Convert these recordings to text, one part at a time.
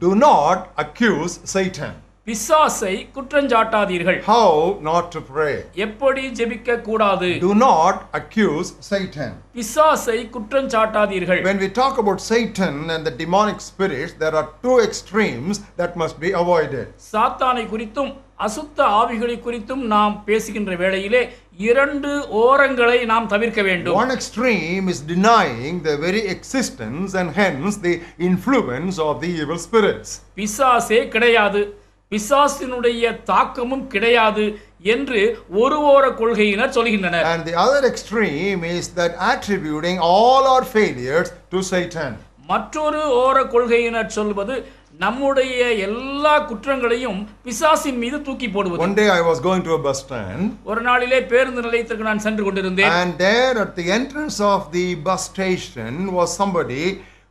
do not accuse Satan. பிசாசை குற்றஞ்சாட்டாதீர்கள் How not to pray? எப்படி ஜெபிக்க கூடாது Do not accuse Satan. பிசாசை குற்றஞ்சாட்டாதீர்கள் When we talk about Satan and the demonic spirits, there are two extremes that must be avoided. சாத்தானை குறித்தும் அசுத்த ஆவிகளை குறித்தும் நாம் பேசுகின்ற வேளையிலே இரண்டு ஓரங்களை நாம் தவிர்க்க வேண்டும் One extreme is denying the very existence and hence the influence of the evil spirits. பிசாசே கிடையாது பிசாசினுடைய தாக்கமும் கிடையாது என்று ஒரு ஓர கொள்கையினர் சொல்கின்றனர் And the other extreme is that attributing all our failures to Satan. மற்றொரு ஓர கொள்கையினர் சொல்வது நம்முடைய எல்லா குற்றங்களையும் பிசாசின் மீது தூக்கி போடுவது One day I was going to a bus stand, ஒரு நாளிலே பேருந்து நிலையத்திற்கு நான் சென்று கொண்டிருந்தேன் and there at the entrance of the bus station was somebody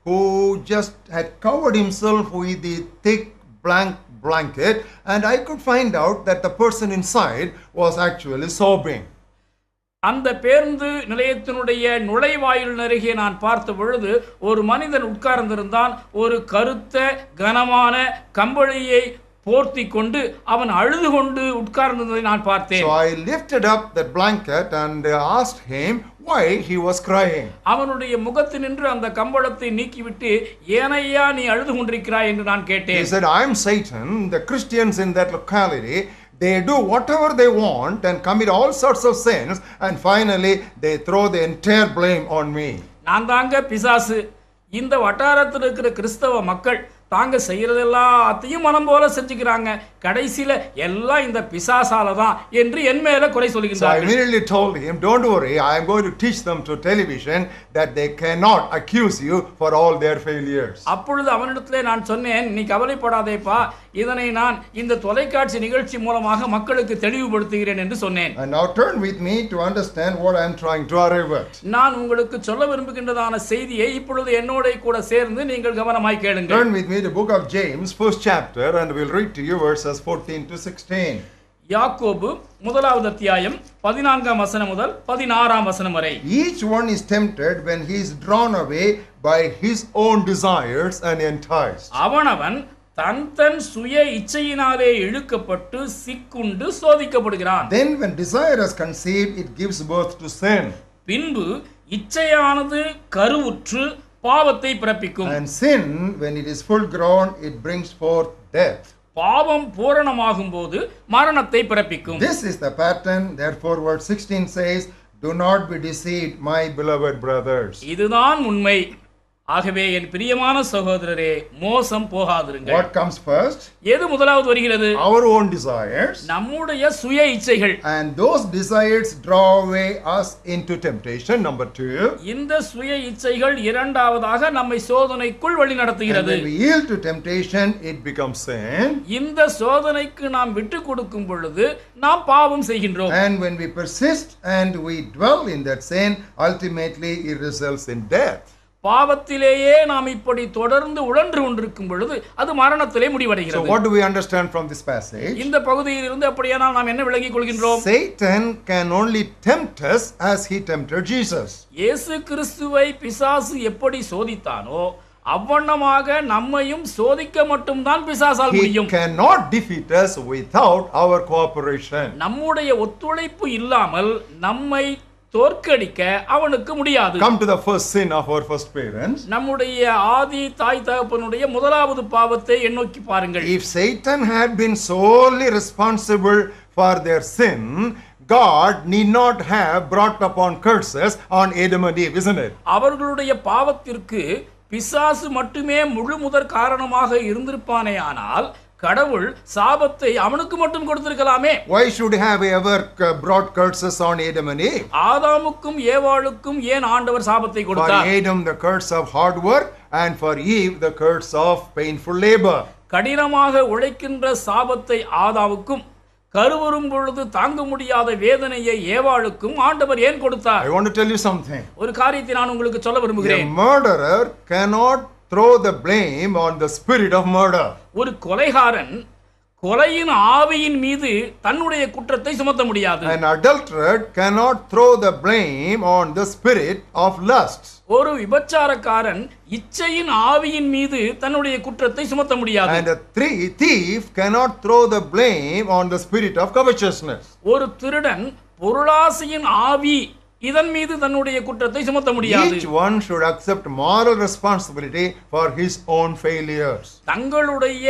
who just had covered himself with the thick blank blanket, and I could find out that the person inside was actually sobbing. அந்த பேருந்து நிலையத்தினுடைய நுழைவாயில் அருகே நான் பார்த்த பொழுது ஒரு மனிதன் உட்கார்ந்திருந்தான் ஒரு கருத்த கனமான கம்பளியை போர்த்தி கொண்டு அவன் அழுது கொண்டு உட்கார்ந்திருந்ததை நான் பார்த்தேன் So I lifted up that blanket and asked him why he was crying. அவனுடைய முகத்தினின்று அந்த கம்பளத்தை நீக்கிவிட்டு ஏனையா நீ அழுது கொண்டிருக்கிறாய் என்று நான் He கேட்டேன் said, I'm Satan. The Christians in that locality, they do whatever they want and commit all sorts of sins, and finally they throw the entire blame on me. நான் தாங்க பிசாசு இந்த வட்டாரத்தில் இருக்கிற கிறிஸ்தவ மக்கள் தாங்க செய்யறது எல்லாத்தையும் மனம் போல செஞ்சுக்கிறாங்க கடைசியில எல்லாம் இந்த பிசாசால தான் என்று என் மேல குறை So I சொல்கின்றார்கள் immediately told him, Don't worry, I am going to teach them to television that they cannot accuse you for all their failures. அப்பொழுது அவனிடத்திலே நான் சொன்னேன் நீ கவலைப்படாதேப்பா இதனை நான் இந்த தொலைக்காட்சி நிகழ்ச்சி மூலமாக மக்களுக்கு தெளிவுபடுத்துகிறேன் என்று சொன்னேன் And now turn with me to understand what I am trying to arrive at. நான் உங்களுக்கு சொல்ல விரும்புகின்றதான செய்தியை இப்பொழுது என்னோட கூட சேர்ந்து நீங்கள் கவனமாய் கேளுங்கள் Turn with me to book of James, first chapter, and we'll read to you verses 14 to 16. யாக்கோபு முதலாவது அத்தியாயம் பதினான்காம் வசனம் முதல் பதினாறாம் வசனம் வரை Each one is tempted when he is drawn away by his own desires and enticed. அவனவன் தன் தன் சுய இச்சையினாலே இழுக்கப்பட்டு சிக்குண்டு சோதிக்கப்படுகிறான் Then, when desire is conceived, it gives birth to sin. பின்பு இச்சையானது கருவுற்று பாவத்தை பிறப்பிக்கும் And sin, when it is full grown, it brings forth death. பாவம் பூரணமாகும் போது மரணத்தை பிறப்பிக்கும் This is the pattern. Therefore, verse 16 says, Do not be deceived, my beloved brothers. இதுதான் உண்மை ஆகவே என் பிரியமான சகோதரரே மோசம் போகாதிருங்கள் What comes first? எது முதலாவது வருகிறது Our own desires. நம்முடைய சுய இச்சைகள் And those desires draw away us into temptation. Number two. இந்த சுய இச்சைகள் இரண்டாவதாக நம்மை சோதனைக்குள் வழி And நடத்துகிறது when we yield to temptation, it becomes sin. இந்த சோதனைக்கு நாம் விட்டு கொடுக்கும் பொழுது நாம் பாவம் செய்கின்றோம் And when we persist and we dwell in that sin, ultimately it results in death. பாவத்திலேயே நாம் இப்படி தொடர்ந்து உழன்று கொண்டிருக்கும் பொழுது அது மரணத்திலே So, முடிவடைகிறது what do we understand from this passage? இந்த பகுதியில் இருந்து அப்படியானால் நாம் என்ன விளங்கிக் கொள்கின்றோம் Satan can only tempt us as he tempted Jesus. இயேசு கிறிஸ்துவை பிசாசு எப்படி சோதித்தானோ அவ்வண்ணமாக நம்மையும் சோதிக்க மட்டும்தான் பிசாசால் He முடியும் cannot defeat us without our cooperation. நம்முடைய ஒத்துழைப்பு இல்லாமல் நம்மை தோற்கடிக்க அவனுக்கு முடியாது Come to the first sin of our first parents. நம்முடைய ஆதி தாய் தகப்பனுடைய முதலாவது பாவத்தை எண்ணோக்கி பாருங்கள் If Satan had been solely responsible for their sin, God need not have brought upon curses on Adam and Eve, isn't it? அவர்களுடைய பாவத்திற்கு பிசாசு மட்டுமே முழு முதற் காரணமாக இருந்திருப்பானே ஆனால் கடவுள் சாபத்தை அவனுக்கு மட்டும் கொடுத்திருக்கலாமே Why should have ever uh, brought curses on Adam and Eve? ஆதாமுக்கும் ஏவாளுக்கும் ஏன் ஆண்டவர் சாபத்தை For கொடுத்தார் Adam, the curse of hard work, and for Eve, the curse of painful labor. கடினமாக உழைக்கின்ற சாபத்தை ஆதாவுக்கும் கருவரும் பொழுது தாங்க முடியாத வேதனையை ஏவாளுக்கும் ஆண்டவர் ஏன் கொடுத்தார் I want to tell you something. ஒரு காரியத்தை நான் உங்களுக்கு சொல்ல விரும்புகிறேன் murderer cannot throw the blame on the spirit of murder. ஒரு கொலைகாரன் கொலையின் ஆவியின் மீது தன்னுடைய குற்றத்தை சுமத்த முடியாது An adulterer cannot throw the blame on the spirit of lust. ஒரு விபச்சாரக்காரன் இச்சையின் ஆவியின் மீது தன்னுடைய குற்றத்தை சுமத்த முடியாது And a thief cannot throw the blame on the spirit of covetousness. ஒரு திருடன் பொருளாசையின் ஆவி இதன் மீது தன்னுடைய குற்றத்தை சுமத்த முடியாது Each one should accept moral responsibility for his own failures. தங்களுடைய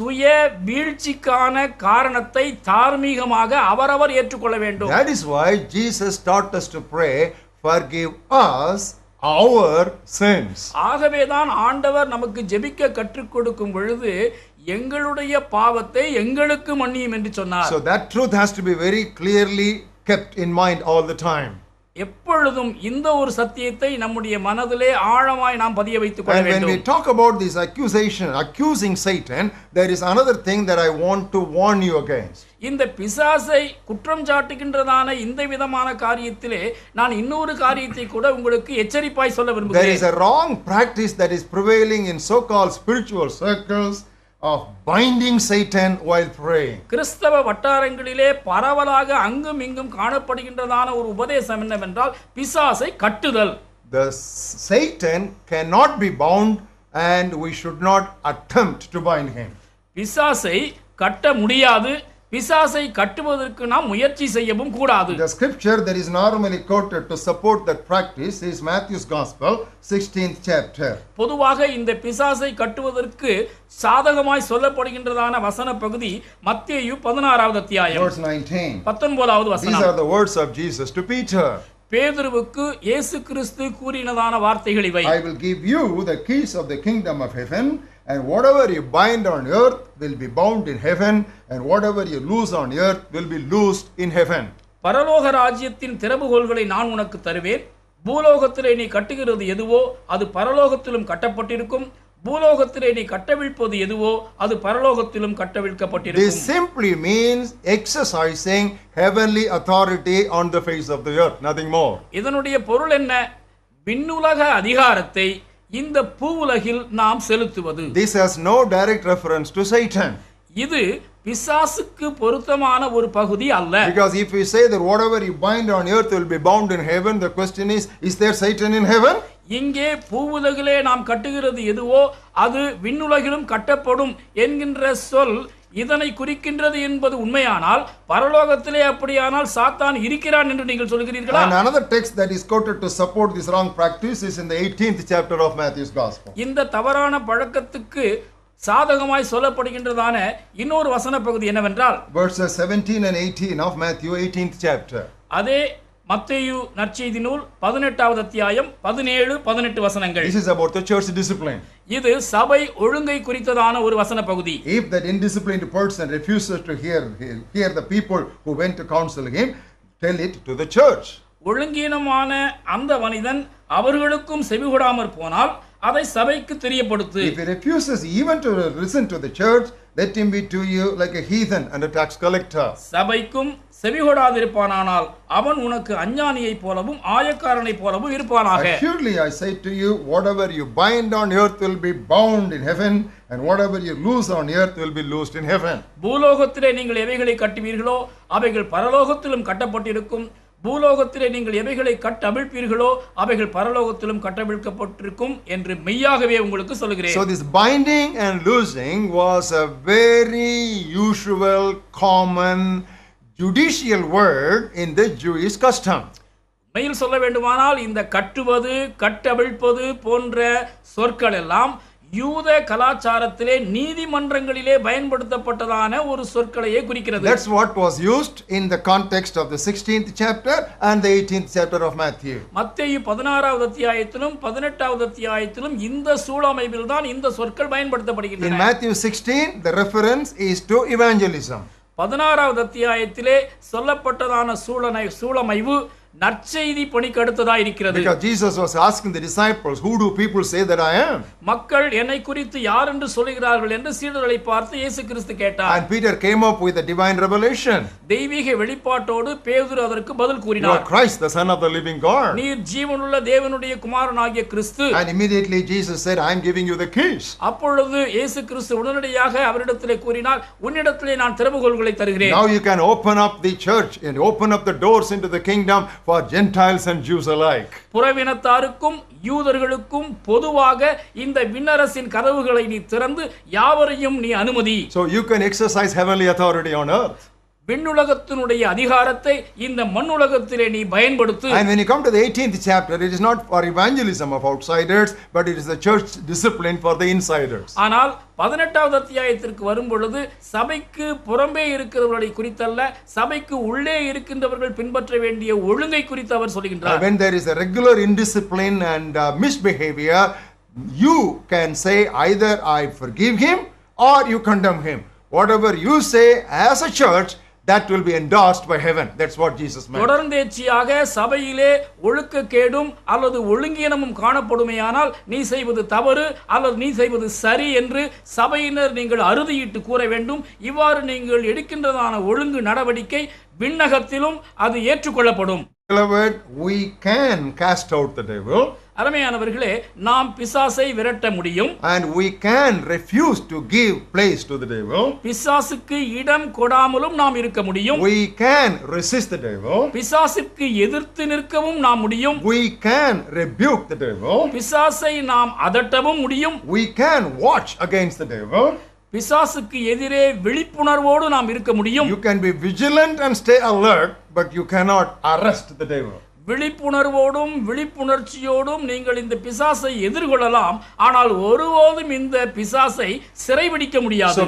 சுய வீழ்ச்சிக்கான காரணத்தை தார்மீகமாக அவரவர் ஏற்றுக்கொள்ள வேண்டும் That is why Jesus taught us to pray, Forgive us our sins. ஆகவேதான் ஆண்டவர் நமக்கு ஜெபிக்க கற்றுக் கொடுக்கும் பொழுது எங்களுடைய பாவத்தை எங்களுக்கு மன்னியும் என்று சொன்னார் So that truth has to be very clearly kept in mind all the time. எப்பொழுதும் இந்த ஒரு சத்தியத்தை நம்முடைய மனதிலே ஆழமாய் நாம் பதிய வைத்துக் கொள்ள And when we வேண்டும் talk about this accusation, accusing Satan, there is another thing that I want to warn you against. இந்த பிசாசை குற்றம் சாட்டுகின்றதான இந்த விதமான காரியத்திலே நான் இன்னொரு காரியத்தை கூட உங்களுக்கு எச்சரிப்பாய் சொல்ல There is விரும்புகிறேன் a wrong practice that is prevailing in so called spiritual circles of binding Satan while praying. கிறிஸ்தவ வட்டாரங்களிலே பரவலாக அங்கும் இங்கும் காணப்படுகின்றதான ஒரு உபதேசம் என்னவென்றால் பிசாசை கட்டுதல் The Satan cannot be bound, and we should not attempt to bind him. பிசாசை கட்ட முடியாது பிசாசை கட்டுவதற்கு நாம் முயற்சி செய்யவும் கூடாது The scripture that is normally quoted to support that practice is Matthew's Gospel, 16th chapter. பொதுவாக இந்த பிசாசை கட்டுவதற்கு சாதகமாய் சொல்லப்படுகின்றதான வசன பகுதி மத்தேயு பதினாறாவது அத்தியாயம் Verse 19. பத்தொன்பதாவது These வசனம் are the words of Jesus to Peter பேதுருவுக்கு இயேசு கிறிஸ்து கூறினதான வார்த்தைகள் இவை I will give you the keys of the kingdom of heaven, and whatever you bind on earth will be bound in heaven, and whatever you loose on earth will be loosed in heaven. பரலோக ராஜ்யத்தின் திறவுகோல்களை நான் உனக்கு தருவேன் பூலோகத்திலே நீ கட்டுகிறது எதுவோ அது பரலோகத்திலும் கட்டப்பட்டிருக்கும் பூலோகத்திலே நீ கட்டவிழ்ப்பது எதுவோ அது பரலோகத்திலும் This கட்டவிழ்க்கப்பட்டிருக்கும் simply means exercising heavenly authority on the face of the earth, nothing more. இதனுடைய பொருள் என்ன விண்ணுலக அதிகாரத்தை இந்த பூவுலகில் நாம் செலுத்துவது This has no direct reference to Satan. இது பிசாசுக்கு பொருத்தமான ஒரு பகுதி அல்ல Because if we say that whatever you bind on earth will be bound in heaven, the question is, is there Satan in heaven? இங்கே பூவுலகிலே நாம் கட்டுகிறது எதுவோ அது விண்ணுலகிலும் கட்டப்படும் என்கின்ற சொல் இதனை குறிக்கின்றது என்பது உண்மையானால் பரலோகத்திலே அப்படியானால் சாத்தான் இருக்கிறான் என்று நீங்கள் சொல்கிறீர்களா And another text that is quoted to support this wrong practice is in the 18th chapter of Matthew's Gospel. இந்த தவறான பழக்கத்துக்கு சாதகமாய் சொல்லப்படுகின்றதான இன்னொரு வசன பகுதி என்னவென்றால் Verses 17 and 18 of Matthew 18th chapter. அதே மத்தேயு நற்செய்தி நூல் பதினெட்டாவது அத்தியாயம் பதினேழு பதினெட்டு வசனங்கள் This is about the church discipline. இது சபை ஒழுங்கை குறித்ததான ஒரு வசன பகுதி If that indisciplined person refuses to hear, hear the people who went to counsel him, tell it to the church. ஒழுங்கீனமான அந்த மனிதன் அவர்களுக்கும் செவிகொடாமற் போனால் அதை சபைக்கு தெரியப்படுத்து If he refuses even to listen to the church, let him be to you like a heathen and a tax collector. சபைக்கும் செவிகொடாதிருப்பானானால் அவன் உனக்கு அஞ்ஞானியைப் போலவும் ஆயக்காரனைப் போலவும் இருப்பானாக. Assuredly, I say to you, whatever you bind on earth will be bound in heaven, and whatever you loose on earth will be loosed in heaven. பூலோகத்திலே நீங்கள் எவைகளை கட்டுவீர்களோ அவைகள் பரலோகத்திலும் கட்டப்பட்டிருக்கும். பூலோகத்திலே நீங்கள் எவைகளை கட்டவிழ்ப்பீர்களோ அவைகள் பரலோகத்திலும் கட்டவிழ்க்கப்பட்டிருக்கும் என்று மெய்யாகவே உங்களுக்கு சொல்கிறேன் So, this binding and loosing was a very usual, common, judicial word in the Jewish custom. உண்மையில் சொல்ல வேண்டுமானால் இந்த கட்டுவது கட்டவிழ்ப்பது போன்ற சொற்கள் எல்லாம் யூத கலாச்சாரத்திலே நீதிமன்றங்களிலே பயன்படுத்தப்பட்டதான ஒரு சொற்களையே குறிக்கிறது That's what was used in the context of the 16th chapter and the 18th chapter of Matthew. மத்தேயு பதினாறாவது அத்தியாயத்திலும் பதினெட்டாவது அத்தியாயத்திலும் இந்த சூழமைவில் தான் இந்த சொற்கள் In பயன்படுத்தப்படுகின்றன Matthew 16, the reference is to evangelism. பதினாறாவது அத்தியாயத்திலே சொல்லப்பட்டதான சூழனை சூழமைவு நற்செய்தி பணிக்கு அடுத்ததா இருக்கிறது Because Jesus was asking the disciples, Who do people say that I am? மக்கள் என்னை குறித்து யார் என்று சொல்லுகிறார்கள் என்று சீடர்களை பார்த்து இயேசு கிறிஸ்து கேட்டார் And Peter came up with a divine revelation. தெய்வீக வெளிப்பாட்டோடு பேதுரு அதற்கு பதில் You are கூறினார் Christ, the Son of the living God. நீர் ஜீவனுள்ள தேவனுடைய குமாரனாகிய கிறிஸ்து And immediately Jesus said, I am giving you the keys. அப்பொழுது இயேசு கிறிஸ்து உடனடியாக அவரிடத்திலே கூறினார் உன்னிடத்திலே நான் திறவுகோல்களை தருகிறேன் Now you can open up the church and open up the doors into the kingdom for Gentiles and Jews alike. புறவினத்தாருக்கும் யூதர்களுக்கும் பொதுவாக இந்த விண்ணரசின் கதவுகளை நீ திறந்து யாவரையும் நீ அனுமதி So you can exercise heavenly authority on earth. விண்ணுலகத்தினுடைய அதிகாரத்தை இந்த மண்ணுலகத்திலே நீ பயன்படுத்து And when you come to the 18th chapter, it is not for evangelism of outsiders, but it is the church discipline for the insiders. ஆனால் பதினெட்டாவது அத்தியாயத்திற்கு வரும் பொழுது சபைக்கு புறம்பே இருக்கிறவர்களை குறித்தல்ல சபைக்கு உள்ளே இருக்கின்றவர்கள் பின்பற்ற வேண்டிய ஒழுங்கை குறித்து அவர் Uh, சொல்கின்றார் when there is a regular indiscipline and uh, misbehavior, you can say either I forgive him or you condemn him. Whatever you say as a church, that will be endorsed by heaven. That's what Jesus meant. தொடர்ந்தேச்சியாக சபையிலே ஒழுக்கக்கேடும் அல்லது ஒழுங்கீனமும் காணப்படுமையானால் நீ செய்வது தவறு அல்லது நீ செய்வது சரி என்று சபையினர் நீங்கள் அறுதியிட்டு கூற வேண்டும் இவ்வாறு நீங்கள் எடுக்கின்றதான ஒழுங்கு நடவடிக்கை விண்ணகத்திலும் அது ஏற்றுக்கொள்ளப்படும் we can cast out the devil அருமையானவர்களே நாம் பிசாசை விரட்ட முடியும் and we can refuse to give place to the devil. பிசாசுக்கு இடம் கொடாமலும் நாம் இருக்க முடியும் We can resist the devil. பிசாசுக்கு எதிர்த்து நிற்கவும் நாம் முடியும் We can rebuke the devil. பிசாசை நாம் அதட்டவும் முடியும் We can watch against the devil. பிசாசுக்கு எதிரே விழிப்புணர்வோடு நாம் இருக்க முடியும் You can be vigilant and stay alert, but you cannot arrest the devil. விழிப்புணர்வோடும் விழிப்புணர்ச்சியோடும் நீங்கள் இந்த பிசாசை எதிர்கொள்ளலாம் ஆனால் ஒருபோதும் இந்த பிசாசை சிறைபிடிக்க முடியாது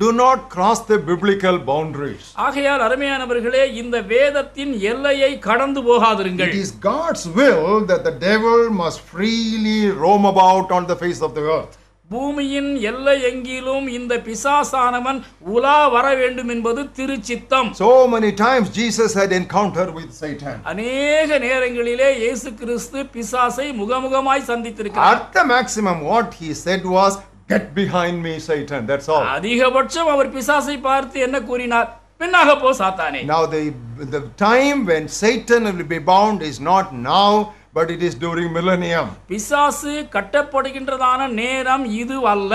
do not cross the biblical boundaries. ஆகையால் அருமையானவர்களே இந்த வேதத்தின் எல்லையை கடந்து போகாதிருங்கள் It is God's will that the devil must freely roam about on the face of the earth. பூமியின் எல்லை எங்கிலும் இந்த பிசாசானவன் உலா வர வேண்டும் என்பது திருச்சித்தம் So many times Jesus had encounter with Satan. அநேக நேரங்களிலே இயேசு கிறிஸ்து பிசாசை முகமுகமாய் சந்தித்திருக்கிறார் At the maximum, what he said was, Get behind me, Satan. That's all. அதிகபட்சம் அவர் பிசாசை பார்த்து என்ன கூறினார் பின்னாக போ சாத்தானே Now, the, the time when Satan will be bound is not now, but it is during millennium. பிசாசு கட்டப்படுகின்றதான நேரம் இது அல்ல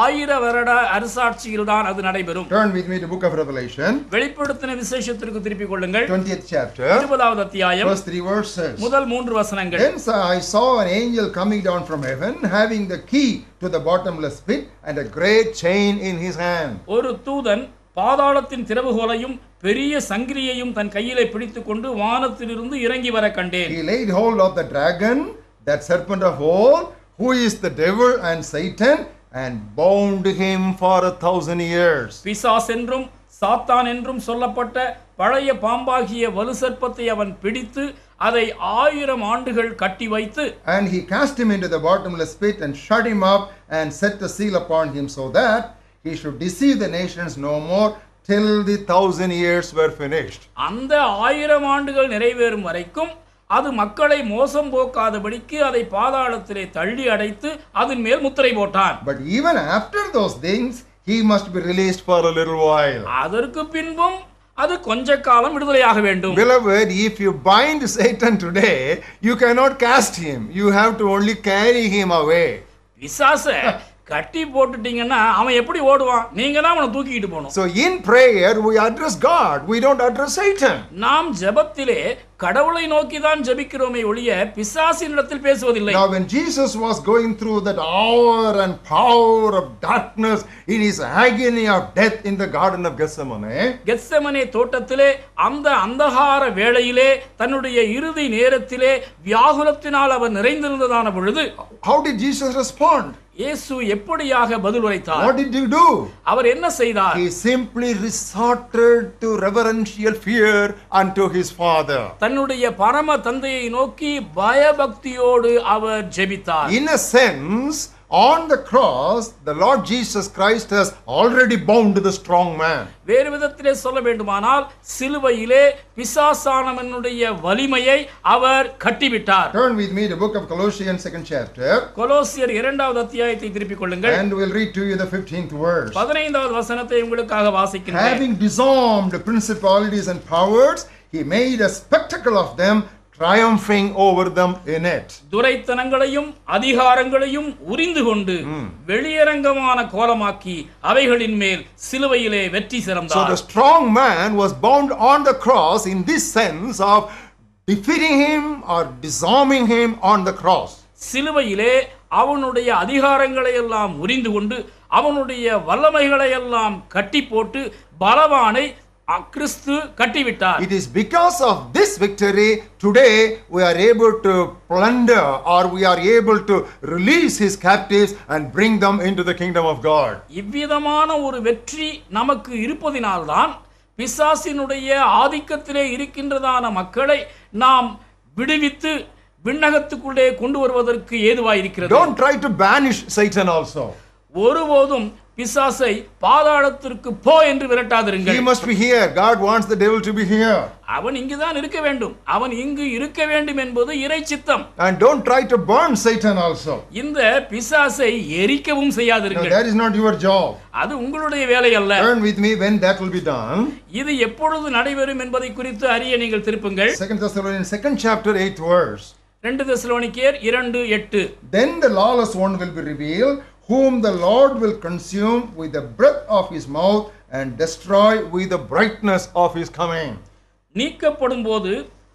ஆயிர வருட அரசாட்சியில் தான் அது நடைபெறும் Turn with me to book of Revelation, வெளிப்படுத்தின விசேஷத்திற்கு திருப்பிக் கொள்ளுங்கள் 20th chapter, இருபதாவது அத்தியாயம் first three verses. முதல் மூன்று வசனங்கள் Then I saw an angel coming down from heaven, having the key to the bottomless pit and a great chain in his hand. ஒரு தூதன் பாதாளத்தின் திறவுகோலையும் பெரிய சங்கிலியையும் தன் கையிலே பிடித்துக்கொண்டு வானத்திலிருந்து இறங்கி வர கண்டேன் He laid hold of the dragon, that serpent of old, who is the devil and Satan, and bound him for a thousand years. பிசாஸ் என்றும் சாத்தான் என்றும் சொல்லப்பட்ட பழைய பாம்பாகிய வலு சர்ப்பத்தை அவன் பிடித்து அதை ஆயிரம் ஆண்டுகள் கட்டி வைத்து And he cast him into the bottomless pit and shut him up and set the seal upon him so that he should deceive the nations no more till the thousand years were finished. அந்த ஆயிரம் ஆண்டுகள் நிறைவேறும் வரைக்கும் அது மக்களை மோசம் போக்காதபடிக்கு அதை பாதாளத்திலே தள்ளி அடைத்து அதன் மேல் முத்திரை போட்டான் But even after those things, he must be released for a little while. அதற்கு பின்பும் அது கொஞ்ச காலம் விடுதலையாக வேண்டும் Beloved, if you bind Satan today, you cannot cast him. You have to only carry him away. பிசாச கட்டி போட்டுட்டீங்கன்னா அவன் எப்படி ஓடுவான் நீங்க தான் அவனை தூக்கிட்டு போகணும் So in prayer, we address God, we don't address Satan. நாம் ஜெபத்திலே கடவுளை நோக்கி தான் ஜெபிக்கிறோமே ஒழிய பிசாசினிடத்தில் பேசுவதில்லை Now, when Jesus was going through that hour and power of darkness in his agony of death in the Garden of Gethsemane, Gethsemane தோட்டத்திலே அந்த அந்தகார வேளையிலே தன்னுடைய இறுதி நேரத்திலே வியாகுலத்தினால் அவர் நிறைந்திருந்ததான பொழுது how did Jesus respond? இயேசு எப்படியாக பதில் உரைத்தார் What did he do? அவர் என்ன செய்தார் He simply resorted to reverential fear unto his Father. தன்னுடைய பரம தந்தையை நோக்கி பயபக்தியோடு அவர் ஜெபித்தார் In a sense, on the cross, the Lord Jesus Christ has already bound the strong man. வேறு விதத்திலே சொல்ல வேண்டுமானால் சிலுவையிலே பிசாசானவனுடைய வலிமையை அவர் கட்டிவிட்டார் Turn with me to book of Colossians, second chapter, கொலோசியர் இரண்டாவது அத்தியாயத்தை திருப்பிக் கொள்ளுங்கள் and we'll read to you the 15th verse. பதினைந்தாவது வசனத்தை உங்களுக்காக வாசிக்கின்றேன் Having disarmed principalities and powers, he made a spectacle of them, triumphing over them in it. துரைத்தனங்களையும் அதிகாரங்களையும் உரிந்து கொண்டு வெளியரங்கமான கோலமாக்கி அவைகளின் மேல் சிலுவையிலே வெற்றி So சிறந்தார் the strong man was bound on the cross in this sense of defeating him or disarming him on the cross. சிலுவையிலே அவனுடைய அதிகாரங்களை எல்லாம் உரிந்து கொண்டு அவனுடைய வல்லமைகளை எல்லாம் கட்டி போட்டு பலவானை அ- கிறிஸ்து கட்டிவிட்டார் It is because of this victory today we are able to plunder or we are able to release his captives and bring them into the kingdom of God. இவ்விதமான ஒரு வெற்றி நமக்கு இருப்பதினால்தான் பிசாசினுடைய ஆதிக்கத்திலே இருக்கின்றதான மக்களை நாம் விடுவித்து விண்ணகத்துக்குள்ளே கொண்டு வருவதற்கு ஏதுவாயிருக்கிறது Don't try to banish Satan also. ஒருபோதும் பிசாசை பாதாளத்திற்கு போ என்று விரட்டாதிருங்கள் He must be here. God wants the devil to be here. அவன் இங்குதான் இருக்க வேண்டும் அவன் இங்கு இருக்க வேண்டும் என்பது இறை சித்தம் And don't try to burn Satan also. இந்த பிசாசை எரிக்கவும் No, செய்யாதிருங்கள் that is not your job. அது உங்களுடைய வேலை அல்ல Turn with me when that will be done. இது எப்பொழுது நடைபெறும் என்பதை குறித்து அறிய நீங்கள் திருப்புங்கள் Second Thessalonians, second chapter, eighth verse. ரெண்டு தெசலோனிக்கேர் இரண்டு எட்டு Then the lawless one will be revealed, whom the Lord will consume with the breath of his mouth and destroy with the brightness of his coming. நீக்கப்படும் போது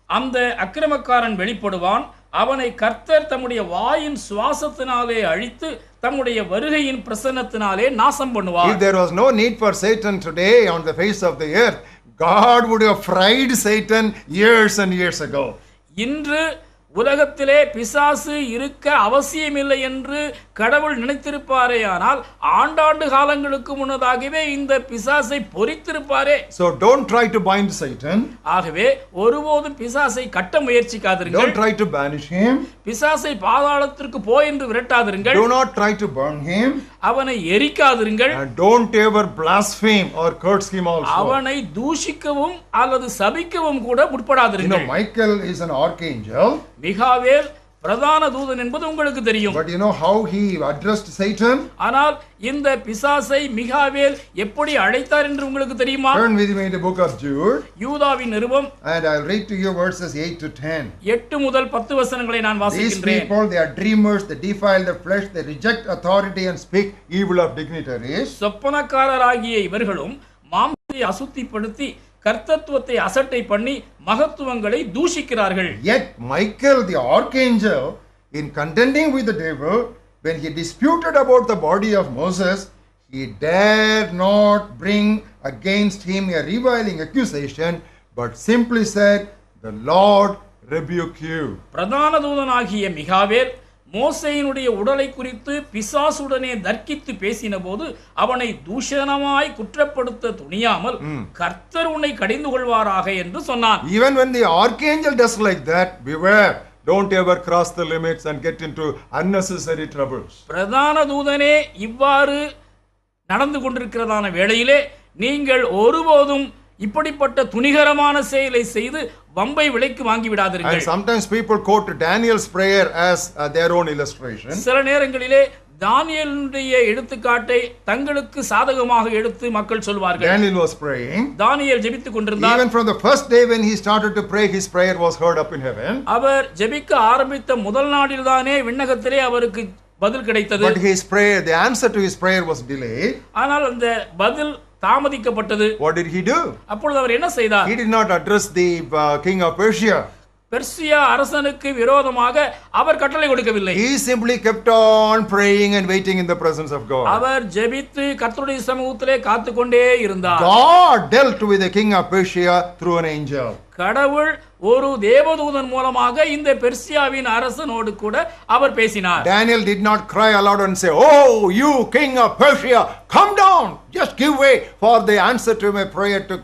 அந்த அக்கிரமக்காரன் வெளிப்படுவான் அவனை கர்த்தர் தம்முடைய வாயின் சுவாசத்தினாலே அழித்து தம்முடைய வருகையின் பிரசன்னத்தினாலே நாசம் If பண்ணுவார் there was no need for Satan today on the face of the earth, God would have fried Satan years and years ago. இன்று உலகத்திலே பிசாசு இருக்க அவசியமில்லை என்று கடவுள் நினைத்திருப்பாரேயானால் ஆண்டாண்டு காலங்களுக்கு முன்னதாகவே இந்த பிசாசை பொறித்திருப்பாரே So don't try to bind Satan. ஆகவே ஒருபோதும் பிசாசை கட்ட முயற்சிக்காதிருங்கள் Don't try to banish him. பிசாசை பாதாளத்திற்கு போ என்று விரட்டாதிருங்கள் Do not try to burn him. அவனை எரிக்காதிருங்கள் don't ever blaspheme or curse him also. அவனை தூஷிக்கவும் அல்லது சபிக்கவும் கூட You know, முற்படாதிருங்கள் Michael is an archangel, மிகாவேல் பிரதான தூதன் என்பது உங்களுக்கு தெரியும் but you know how he addressed Satan? ஆனால் இந்த பிசாசை மிகாவேல் எப்படி அழைத்தார் என்று உங்களுக்கு தெரியுமா Turn with me in the book of Jude, யூதாவின் நிருபம் and I'll read to you verses 8 to 10. எட்டு முதல் பத்து வசனங்களை நான் These வாசிக்கின்றேன் people, they are dreamers, they defile the flesh, they reject authority and speak evil of dignitaries. சொப்பனக்காரராகிய இவர்களும் மாம்சத்தை அசுத்திப்படுத்தி கர்த்தத்துவத்தை அசட்டை பண்ணி மகத்துவங்களை தூஷிக்கிறார்கள் Yet Michael the archangel, in contending with the devil, when he disputed about the body of Moses, he dared not bring against him a reviling accusation, but simply said, The Lord rebuke you. பிரதான தூதனாகிய மிகாவேல் மோசையினுடைய உடலை குறித்து பிசாசுடனே தர்க்கித்து பேசின போது அவனை தூஷணமாய் குற்றப்படுத்த துணியாமல் கர்த்தர் உன்னை கடிந்து கொள்வாராக என்று சொன்னான் Even when the archangel does like that, beware. Don't ever cross the limits and get into unnecessary troubles. பிரதான தூதனே இவ்வாறு நடந்து கொண்டிருக்கிறதான வேளையிலே நீங்கள் ஒருபோதும் இப்படிப்பட்ட துணிகரமான செயலை செய்து வம்பை விலைக்கு வாங்கி And விடாதீர்கள் sometimes people quote Daniel's prayer as uh, their own illustration. சில நேரங்களிலே தானியேலுடைய எடுத்துக்காட்டை தங்களுக்கு சாதகமாக எடுத்து மக்கள் சொல்வார்கள் Daniel was praying. தானியேல் ஜெபித்துக் கொண்டிருந்தார் Even from the first day when he started to pray, his prayer was heard up in heaven. அவர் ஜெபிக்க ஆரம்பித்த முதல் நாளில்தானே விண்ணகத்திலே அவருக்கு பதில் கிடைத்தது But his prayer, the answer to his prayer was delayed. ஆனால் அந்த பதில் தாமதிக்கப்பட்டது What did he do? அப்பொழுது அவர் என்ன செய்தார் He did not address the uh, king of Persia. Persia அரசனுக்கு விரோதமாக அவர் கட்டளை கொடுக்கவில்லை He simply kept on praying and waiting in the presence of God. அவர் ஜெபித்து கர்த்தருடைய சமூகத்திலே காத்துக்கொண்டே இருந்தார் God dealt with the king of Persia through an angel. கடவுள் ஒரு தேவதூதன் மூலமாக இந்த பெர்சியாவின் அரசனோடு கூட அவர் பேசினார் Daniel did not cry aloud and say, Oh, you king of Persia, come down, just give way for the answer to my prayer to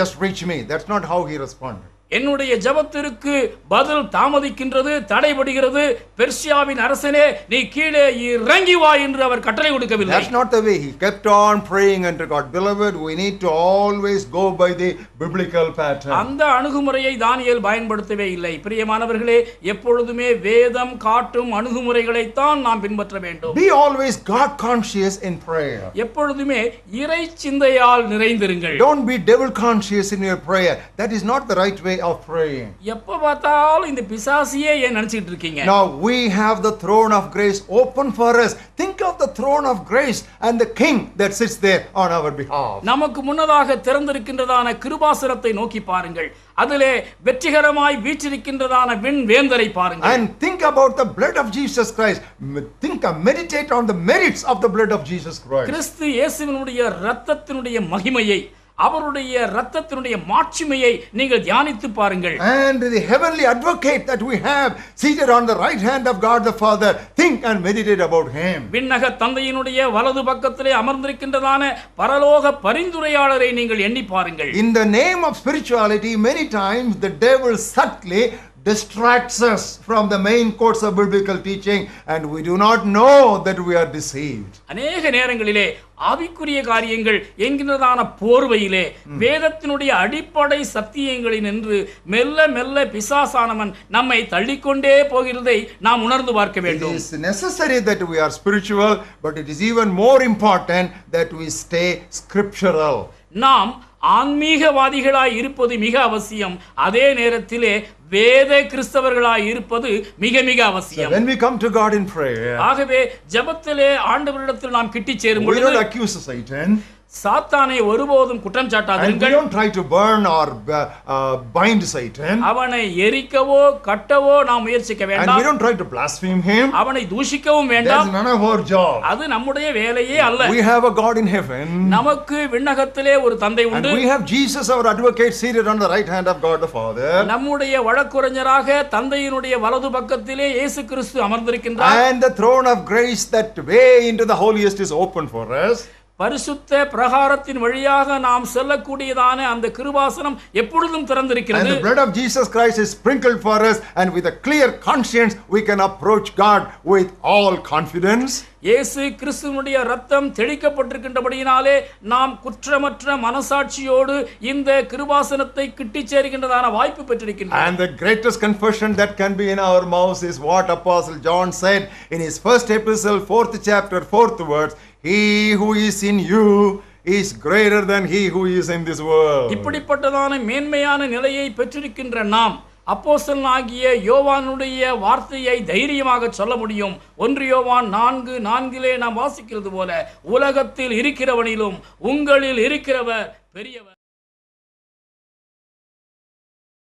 just reach me. That's not how he responded. என்னுடைய ஜெபத்திற்கு பதில் தாமதிக்கின்றது தடைபடுகிறது பெர்சியாவின் அரசனே நீ கீழே இறங்கி வா என்று அவர் கட்டளை கொடுக்கவில்லை That's not the way. He kept on praying unto God. Beloved, we need to always go by the biblical pattern. அந்த அணுகுமுறையை தானியேல் பயன்படுத்தவே இல்லை பிரியமானவர்களே எப்பொழுதுமே வேதம் காட்டும் அணுகுமுறைகளைத்தான் நாம் பின்பற்ற வேண்டும் Be always God conscious in prayer. எப்பொழுதுமே இறை சிந்தையால் நிறைந்திருங்கள் Don't be devil conscious in your prayer. That is not the right way of praying. எப்ப பார்த்தாலும் இந்த பிசாசியே ஏன் நினைச்சிட்டு இருக்கீங்க Now we have the throne of grace open for us. Think of the throne of grace and the king that sits there on our behalf. நமக்கு முன்னதாக திறந்திருக்கின்றதான கிருபாசனத்தை நோக்கி பாருங்கள் அதிலே வெற்றிகரமாய் வீற்றிருக்கின்றதான விண் வேந்தரை பாருங்கள் And think about the blood of Jesus Christ. M- Think, uh, meditate on the merits of the blood of Jesus Christ. கிறிஸ்து இயேசுவினுடைய இரத்தத்தினுடைய மகிமையை அவருடைய இரத்தத்தினுடைய மாட்சிமையை நீங்கள் தியானித்து பாருங்கள் And the heavenly advocate that we have seated on the right hand of God the Father, think and meditate about him. விண்ணக தந்தையினுடைய வலது பக்கத்திலே அமர்ந்திருக்கின்றதான பரலோக பரிந்துரையாளரை நீங்கள் எண்ணி பாருங்கள் In the name of spirituality, many times the devil subtly distracts us from the main course of biblical teaching, and we do not know that we are deceived. அநேக நேரங்களிலே ஆவிக்குரிய காரியங்கள் என்கின்றதான போர்வையிலே வேதத்தினுடைய அடிப்படை சத்தியங்களை நின்று மெல்ல மெல்ல பிசாசானவன் நம்மை தள்ளிக்கொண்டே போகிறதை நாம் உணர்ந்து பார்க்க It வேண்டும் is necessary that we are spiritual, but it is even more important that we stay scriptural. நாம் ஆன்மீகவாதிகளாய் இருப்பது மிக அவசியம் அதே நேரத்திலே வேத கிறிஸ்தவர்களாய் இருப்பது மிக மிக அவசியம் when we come to God in prayer, ஆகவே ஜெபத்திலே ஆண்டவரிடத்தில் நாம் கிட்டி சேரும் we பொழுது don't accuse Satan. சாத்தானை ஒருபோதும் குற்றம் And we சாட்டாதீர்கள் don't try to burn or uh, uh, bind Satan. அவனை எரிக்கவோ கட்டவோ நாம் முயற்சிக்க And we வேண்டாம் don't try to blaspheme him. அவனை தூஷிக்கவும் That's வேண்டாம் none of our job. அது நம்முடைய வேலையே அல்ல We have a God in heaven. நமக்கு விண்ணகத்திலே ஒரு தந்தை And உண்டு we have Jesus, our advocate, seated on the right hand of God the Father. நம்முடைய வழக்குரைஞராக தந்தையினுடைய வலது பக்கத்திலே இயேசு கிறிஸ்து அமர்ந்திருக்கின்றார் And the throne of grace that way into the holiest is open for us. பரிசுத்த பிரகாரத்தின் வழியாக நாம் செல்லக்கூடியதான அந்த கிருபாசனம் எப்பொழுதும் And திறந்திருக்கிறது the blood of Jesus Christ is sprinkled for us. And with a clear conscience, we can approach God with all confidence. இயேசு கிறிஸ்துவனுடைய ரத்தம் தெளிக்கப்பட்டிருக்கின்றபடியினாலே நாம் குற்றமற்ற மனசாட்சியோடு இந்த கிருபாசனத்தை கிட்டிச் சேர்கின்றதான வாய்ப்பு பெற்றிருக்கின்றோம் And the greatest confession that can be in our mouths is what Apostle John said in his first epistle, fourth chapter, fourth words He who is in you is greater than he who is in this world. இப்படிப்பட்டதான மேன்மையான நிலையை பெற்றிருக்கின்ற நாம் அப்போஸ்தலன் ஆகிய யோவானுடைய வார்த்தையை தைரியமாக சொல்ல முடியும் ஒன்று யோவான் நான்கு நான்கிலே நாம் வாசிக்கிறது போல உலகத்தில் இருக்கிறவனிலும் உங்களில் இருக்கிறவர் பெரியவர்